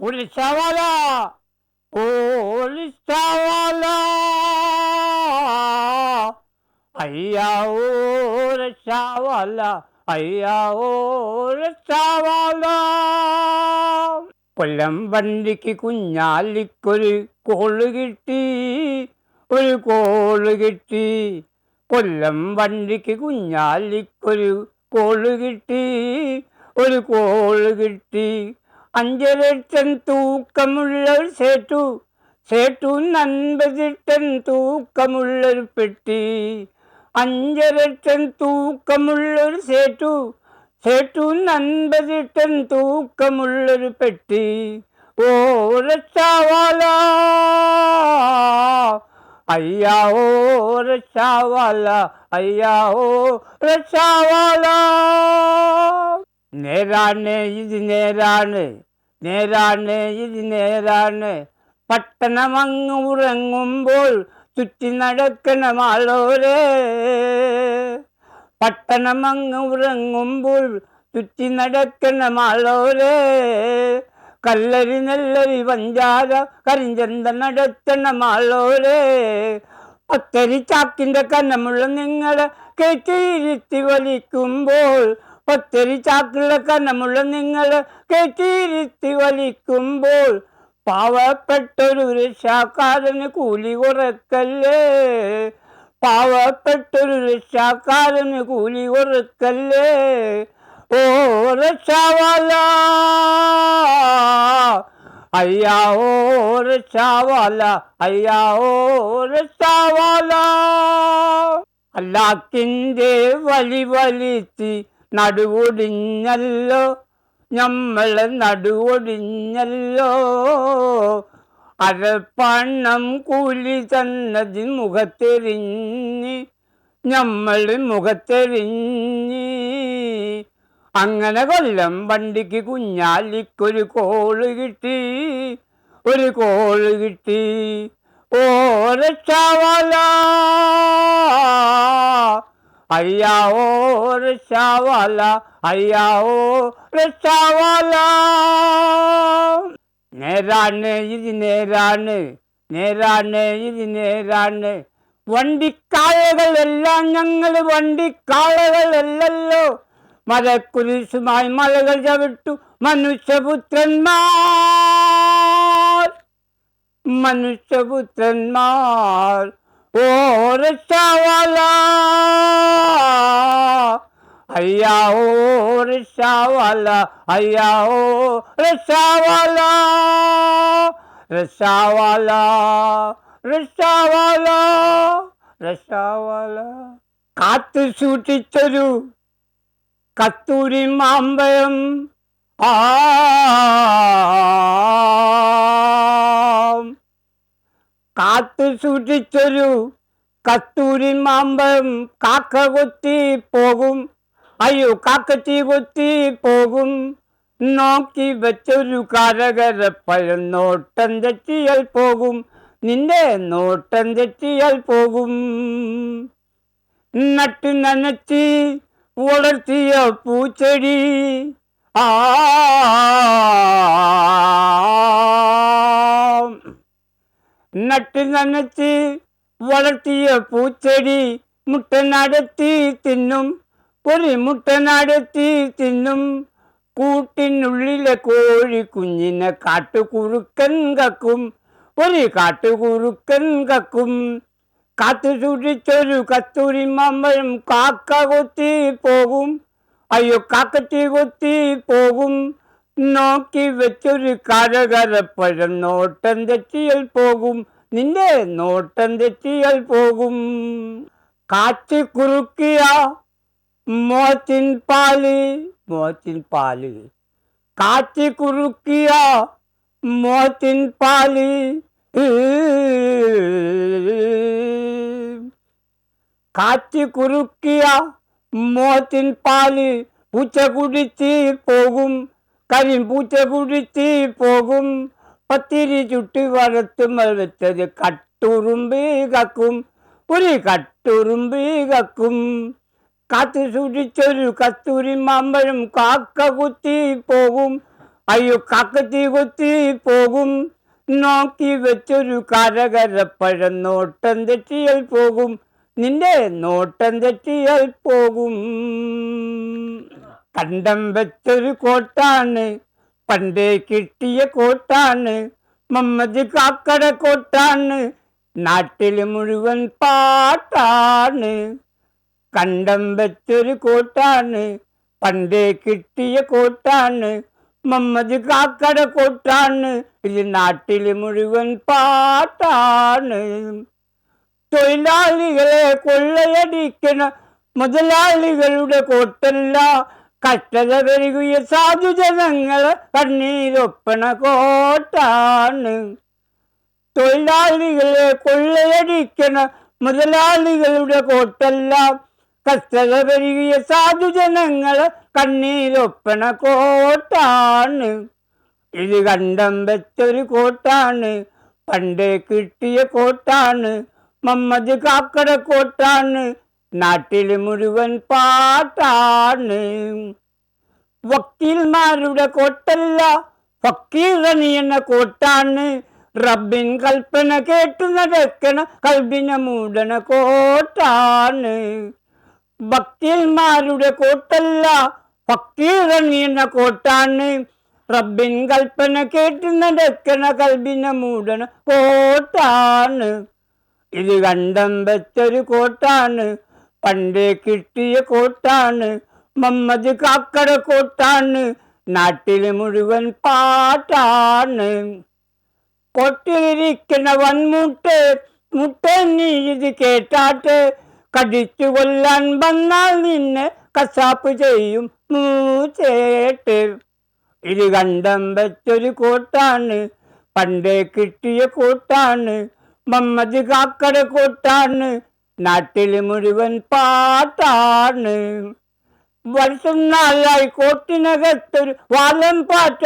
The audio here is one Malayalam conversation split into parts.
ഉത്സവല ഉത്സവല അയ്യാ ഉത്സവല അയ്യാ ഉത്സവല കൊല്ലം വണ്ടിക്ക് കുഞ്ഞാലിക്കൊരു കോൾ കിട്ടി ഒരു കോൾ കിട്ടി. കൊല്ലം വണ്ടിക്ക് കുഞ്ഞാലിക്കൊരു കോൾ കിട്ടി ഒരു കോൾ കിട്ടി. അഞ്ച് ലക്ഷം തൂക്കമുള്ളൊരു സേട്ടു സേട്ടു അൻപത് ടൺ തൂക്കമുള്ളൊരു പെട്ടി. അഞ്ച് ലക്ഷം തൂക്കമുള്ളൊരു സേട്ടു സേട്ടു അൻപത് ടൺ തൂക്കമുള്ളൊരു പെട്ടി. ഓ രക്ഷാവാല അയ്യാ ഓ രക്ഷാവാല അയ്യാ ഓ രക്ഷാവാല നേരാണ് ഇത് നേരാണ്. നേരാണ് ഇത് നേരാണ്. പട്ടണമങ്ങ് ഉറങ്ങുമ്പോൾ ചുറ്റി നടക്കണം ആളോരെ. പട്ടണമങ്ങ് ഉറങ്ങുമ്പോൾ ചുറ്റി നടക്കണം ആളോരെ. കല്ലരി നെല്ലരി പഞ്ചാര കരിഞ്ചന്ത നടത്തണം ആളോരെ. ഒത്തരി ചാക്കിന്റെ കനമുള്ള നിങ്ങളെ കേട്ടിരുത്തി വലിക്കുമ്പോൾ ഒത്തരി ചാക്കുള്ള കനമുള്ള നിങ്ങൾ കയറ്റിയിരുത്തി വലിക്കുമ്പോൾ പാവപ്പെട്ടൊരു രക്ഷാക്കാരന് കൂലി കുറക്കല്ലേ പാവപ്പെട്ടൊരു രക്ഷാക്കാരന് കൂലി കുറക്കല്ലേ ഓ രക്ഷാവാല. അയ്യാ ഓ രക്ഷാവാല. അയ്യാ ഓ രക്ഷാവാല. അല്ലാക്കിന്റെ വലി വലിച്ച് നടുവൊടിഞ്ഞല്ലോ. ഞമ്മളെ നടുവൊടിഞ്ഞല്ലോ. അരപ്പണം കൂലി തന്നതി മുഖത്തെറിഞ്ഞ് ഞമ്മൾ മുഖത്തെറിഞ്ഞ് അങ്ങനെ കൊല്ലം വണ്ടിക്ക് കുഞ്ഞാലിക്കൊരു കോൾ കിട്ടി. ഒരു കോൾ കിട്ടി. ഓ രക്ഷാവാല. അയ്യാ ഓ രക്ഷാവാല അയ്യാ ഓ രക്ഷാവാല നേരാണ് ഇത് നേരാണ് നേരാണ് ഇത് നേരാണ്. വണ്ടിക്കാളകളെല്ലാം ഞങ്ങൾ വണ്ടിക്കാളകളല്ലല്ലോ മലക്കുരിശുമായി മലകൾ ചവിട്ടു മനുഷ്യപുത്രന്മാർ. മനുഷ്യപുത്രന്മാർ ഓ രക്ഷാവാല അയ്യാവോ റിഷാവാല ഓ റിഷാവാല റിഷാവാല രക്ഷാവാല രക്ഷാവാല കാത്തു സൂക്ഷിച്ചൊരു കത്തൂരി മാമ്പഴം. ആ കാത്തു സൂക്ഷിച്ചൊരു കത്തൂരി മാമ്പഴം കാക്ക കൊത്തി പോകും. അയ്യോ കാക്കത്തി കൊത്തി പോകും. നോക്കി വെച്ചൊരു കരകര പഴം നോട്ടം തെറ്റിയാൽ പോകും. നിന്റെ നോട്ടം തെറ്റിയാൽ പോകും. നട്ടു നനച്ച് വളർത്തിയ പൂച്ചെടി. ആ നട്ടു നനച്ച് വളർത്തിയ പൂച്ചെടി മുട്ട നടത്തി തിന്നും. ഒരു മുട്ട നടത്തി തിന്നും കൂട്ടിനുള്ളിലെ കോഴി കുഞ്ഞിനെ കാട്ടുകുറുക്കൻ കക്കും. ഒരു കാട്ടുകുറുക്കൻ കക്കും. കാത്തു സൂക്ഷിച്ചൊരു കത്തൂരി മാമ്പഴം കാക്ക കൊത്തി പോകും. അയ്യോ കാക്കത്തി കൊത്തി പോകും. നോക്കി വെച്ചൊരു കരകരപ്പഴം നോട്ടം തെറ്റിയാൽ പോകും. നിന്റെ നോട്ടം തെറ്റിയാൽ പോകും. കാച്ചി കുറുക്കിയ മോത്തിൻ പാൽ മോത്തിൻ പാൽ. കാച്ചി കുറുക്കിയ മോത്തിൻ പാൽ. കാച്ചി കുറുക്കിയ മോത്തിൻ പാൽ പൂച്ച കുടിച്ച് പോകും കരിമ്പൂച്ച കുടിച്ച് പോകും. പത്തിരി ചുട്ടി വളർത്തുമ്പോൾ വെച്ചത് കട്ടുറുമ്പ് കക്കും ഒരു കട്ടുറുമ്പ് കക്കും. കാത്തു സൂക്ഷിച്ചൊരു കസ്തൂരി മാമ്പഴം കാക്ക കുത്തി പോകും. അയ്യോ കാക്ക തീ കുത്തി പോകും. നോക്കി വെച്ചൊരു കരകരപ്പഴം നോട്ടം തെറ്റിയാൽ പോകും. നിന്റെ നോട്ടം തെറ്റിയാൽ പോകും. കണ്ടം വെച്ചൊരു കോട്ടാണ്. പണ്ടേ കിട്ടിയ കോട്ടാണ്. മമ്മദ് കാക്കട കോട്ടാണ്. നാട്ടിൽ മുഴുവൻ പാട്ടാണ്. കണ്ടം വെച്ചൊരു കോട്ടാണ് പണ്ടേ കിട്ടിയ കോട്ടാണ് മമ്മദ് കാക്കട കോട്ടാണ് ഇത് നാട്ടിൽ മുഴുവൻ പാട്ടാണ്. തൊഴിലാളികളെ കൊള്ളയടിക്കണ മുതലാളികളുടെ കോട്ടല്ല കഷ്ടത പെരുകിയ സാധുജനങ്ങളെ കണ്ണീരൊപ്പണ കോട്ടാണ്. തൊഴിലാളികളെ കൊള്ളയടിക്കണ മുതലാളികളുടെ കോട്ടല്ല കഷ്ടത പെരുകിയ സാധുജനങ്ങളെ കണ്ണീരൊപ്പണ കോട്ടാണ്. ഇത് കണ്ടം വെച്ചൊരു കോട്ടാണ്. പണ്ടേ കിട്ടിയ കോട്ടാണ്. മമ്മദ് കാക്കട കോട്ടാണ്. നാട്ടിൽ മുഴുവൻ പാട്ടാണ്. വക്കീൽമാരുടെ കോട്ടല്ല ഫക്കീറണിയെന്ന കോട്ടാണ്. റബ്ബിൻ കൽപ്പന കേട്ടു നടക്കണ കൽബിന മൂടണ കോട്ടാണ്. വക്കീൽമാരുടെ കോട്ടല്ല ഭക്തിയിറങ്ങിയുന്ന കോട്ടാണ്. റബ്ബിൻ കൽപ്പന കേട്ടു നടക്കണ കൽബിന മൂടണ കോട്ടാണ്. ഇത് കണ്ടം വെച്ചൊരു കോട്ടാണ് പണ്ടേ കിട്ടിയ കോട്ടാണ് മമ്മദ് കാക്കട കോട്ടാണ് നാട്ടിൽ മുഴുവൻ പാട്ടാണ്. കൊട്ടിയിരിക്കുന്ന വൻമുട്ട് മുട്ട നീ ഇത് കേട്ടാട്ട് കടിച്ചു കൊല്ലാൻ വന്നാൽ നിന്നെ കസാപ്പ് ചെയ്യും മൂച്ചേട്ട്. ഇത് കണ്ടം വെച്ചൊരു കൂട്ടാണ് പണ്ടേ കിട്ടിയ കൂട്ടാണ് മമ്മദ് കാക്കട കൂട്ടാണ് നാട്ടിൽ മുഴുവൻ പാട്ടാണ്. വർഷം നാലായി കോട്ടിനകത്തൊരു വാലം പാറ്റ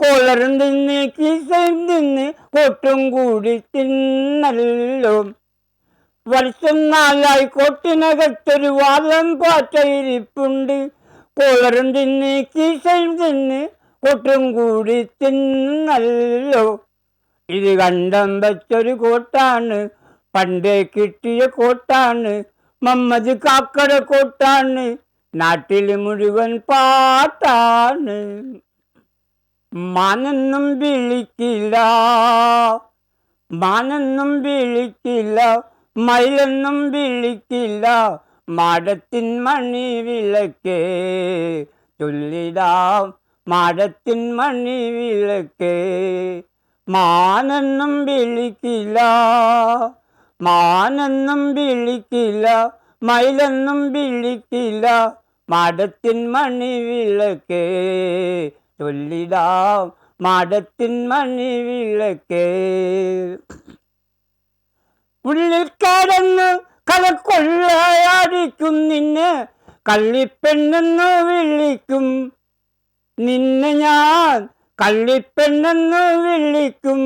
കോളറും തിന്ന് കീസയും തിന്ന് കൂട്ടും കൂടി തിന്നല്ലോ. വർഷം നാലായി കോട്ടിനകത്തൊരു വാലം പാറ്റയിരിപ്പുണ്ട്. കോളറും തിന്ന് കീശയും തിന്ന് കൊട്ടും കൂടി തിന്നല്ലോ ഇത് കണ്ടം വെച്ചൊരു കോട്ടാണ് പണ്ടേ കിട്ടിയ കോട്ടാണ് മമ്മദ് കാക്കട കോട്ടാണ് നാട്ടിൽ മുഴുവൻ പാട്ടാണ്. മാനെന്നും വിളിക്കില്ല മാനെന്നും വിളിക്കില്ല. മയിലെന്നും വിളിക്കില്ല. മാടത്തിൻ മണി വിളക്കേ ചൊല്ലിടാം. മാടത്തിൻ മണി വിളക്കേ മാനെന്നും വിളിക്കില്ല. മാനെന്നും വിളിക്കില്ല. മയിലെന്നും വിളിക്കില്ല. മാടത്തിൻ മണി വിളക്കേ ചൊല്ലിടാം. മാടത്തിൻ മണി വിളക്കേ ഉള്ളിൽ കടന്ന് കലക്കൊള്ളയാടിക്കും നിന്നെ. കള്ളിപ്പെണ്ണെന്ന് വിളിക്കും നിന്നെ ഞാൻ. കള്ളിപ്പെണ്ണെന്ന് വിളിക്കും.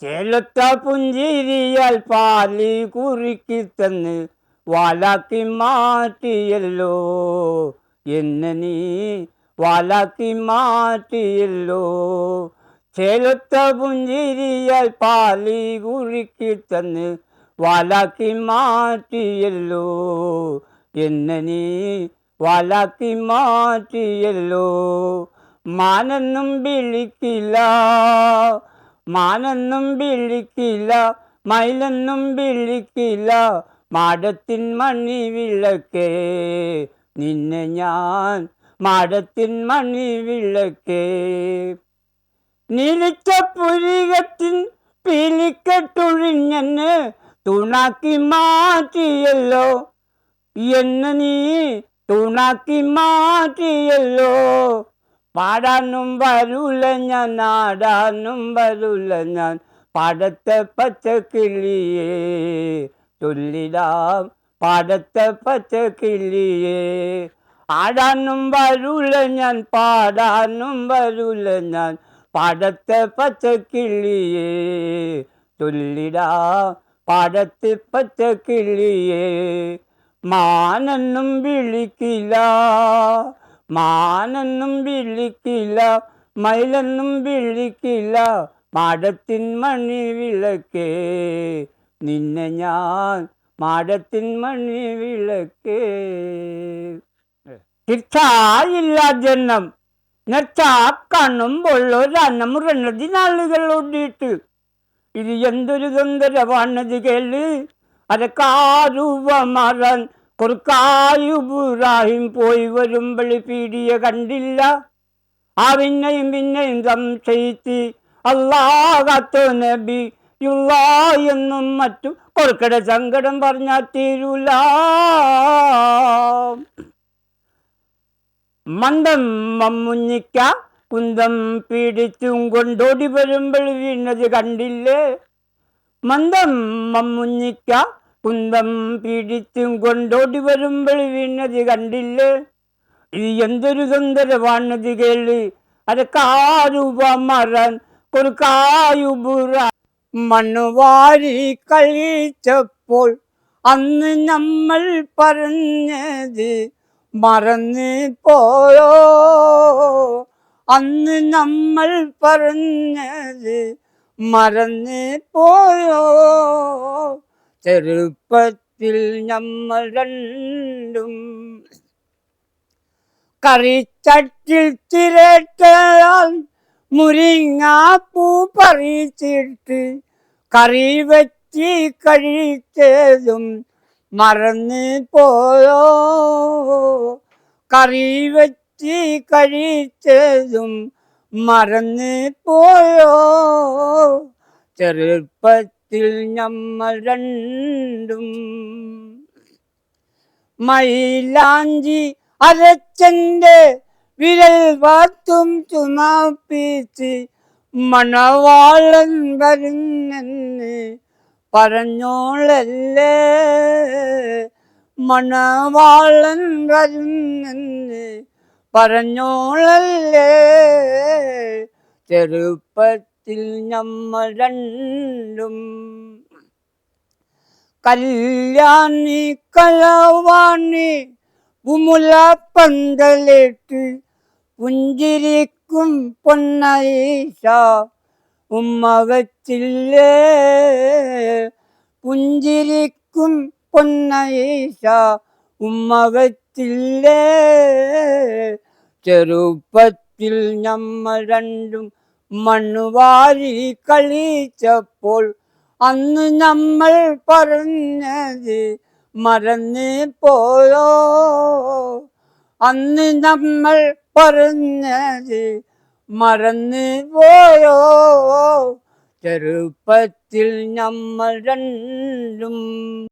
ചേലത്ത പുഞ്ചിരിയാൽ പാലി കുറുക്കി തന്ന് വാലാക്കി മാറ്റിയല്ലോ. എന്നെ നീ വാലാക്കി മാറ്റിയല്ലോ. ചേലത്ത പുഞ്ചിരിയാൽ പാലി കുഴുക്കി തന്ന് വാലാക്കി മാറ്റിയല്ലോ. എന്നെ നീ വാലാക്കി മാറ്റിയല്ലോ. മാനെന്നും വിളിക്കില്ല മാനെന്നും വിളിക്കില്ല മയിലെന്നും വിളിക്കില്ല മാടത്തിൻ മണി വിളക്കേ. നിന്നെ ഞാൻ മാടത്തിൻ മണി വിളക്കേ. നീലിച്ച പുരികത്തിൻ പിലിക്കട്ടൊഴിഞ്ഞെന്ന് തുണാക്കി മാറ്റിയല്ലോ. എന്ന് നീ തുണാക്കി മാറ്റിയല്ലോ. പാടാനും വരൂല ഞാൻ നാടാനും വരൂല ഞാൻ. പാടത്തെ പച്ചക്കിളിയേ ചൊല്ലിടാം പാടത്തെ പച്ചക്കിളിയേ. ആടാനും വരൂല ഞാൻ പാടാനും വരൂല ഞാൻ. പാടത്തെ പച്ചക്കിളിയേ തുല്ലിടാ പാടത്ത് പച്ചക്കിളിയേ മാനെന്നും വിളിക്കില്ല. മാനെന്നും വിളിക്കില്ല മയിലെന്നും വിളിക്കില്ല. മാടത്തിൻ മണി വിളക്കേ നിന്നെ ഞാൻ മാടത്തിൻ മണി വിളക്കേ. തിരിച്ചായില്ല ജന്മം. കാണുമ്പോൾ ഒരു നാളുകൾ ഓടിയിട്ട് ഇത് എന്തൊരു ഗന്ധരവാണത് കേൾ? അതൊക്കാരുവ മറൻ കുറുക്കായുബുറാഹിം പോയി വരുമ്പളി പീടിയ കണ്ടില്ല. ആ പിന്നെയും പിന്നെയും സംശയിച്ച് അള്ളാഹത്തോ നബി യുള്ള എന്നും മറ്റും കൊർക്കട സങ്കടം പറഞ്ഞാൽ തീരൂല. മന്ദം മമ്മുഞ്ഞിക്ക കുന്തം പീഡിച്ചും കൊണ്ടോടി വരുമ്പോൾ വീണത് കണ്ടില്ലേ? മന്ദം മമ്മുഞ്ഞിക്ക കുന്തം പീഡിച്ചും കൊണ്ടോടി വരുമ്പോൾ വീണത് കണ്ടില്ലേ? ഇത് എന്തൊരു സുന്ദരമാണത് കേൾ. അരക്കാരൂപ മറൻ കൊടുക്കായുപുറ മണ്ണുവാരി കഴിച്ചപ്പോൾ അന്ന് നമ്മൾ പറഞ്ഞത് മറന്ന് പോയോ? അന്ന് നമ്മൾ പറഞ്ഞത് മറന്നു പോയോ? ചെറുപ്പത്തിൽ നമ്മൾ രണ്ടും കറിച്ചട്ടിൽ തിരട്ടയാൽ മുരിങ്ങാപ്പൂ പറിച്ചിട്ട് കറി വെച്ച് കഴിച്ചതും മറന്ന് പോയോ? കറി വെച്ച് കഴിച്ചതും മറന്ന് പോയോ? ചെറുപ്പത്തിൽ നമ്മൾ രണ്ടും മൈലാഞ്ചി അരച്ചന്റെ വിരൽ വാത്തും ചുമപ്പിച്ച് മണവാളൻ വരുന്നെന്ന് പറഞ്ഞോളല്ലേ? മണവാളൻ വരുന്നെന്ന് പറഞ്ഞോളല്ലേ? ചെറുപ്പത്തിൽ നമ്മൾ രണ്ടും കല്യാണി കലവാണി ഉമുല പന്തലിട്ട് പുഞ്ചിരിക്കും പൊന്നൈഷ ഉമ്മ പുഞ്ചിരിക്കും പൊന്നൈഷ ഉമ്മ ചെറുപ്പത്തിൽ നമ്മൾ രണ്ടും മണ്ണുവാരി കളിച്ചപ്പോൾ അന്ന് നമ്മൾ പറഞ്ഞത് മറന്നേ പോയോ? അന്ന് നമ്മൾ പറഞ്ഞത് മറന്ന് പോയോ? ചെറുപ്പത്തിൽ നമ്മൾ രണ്ടും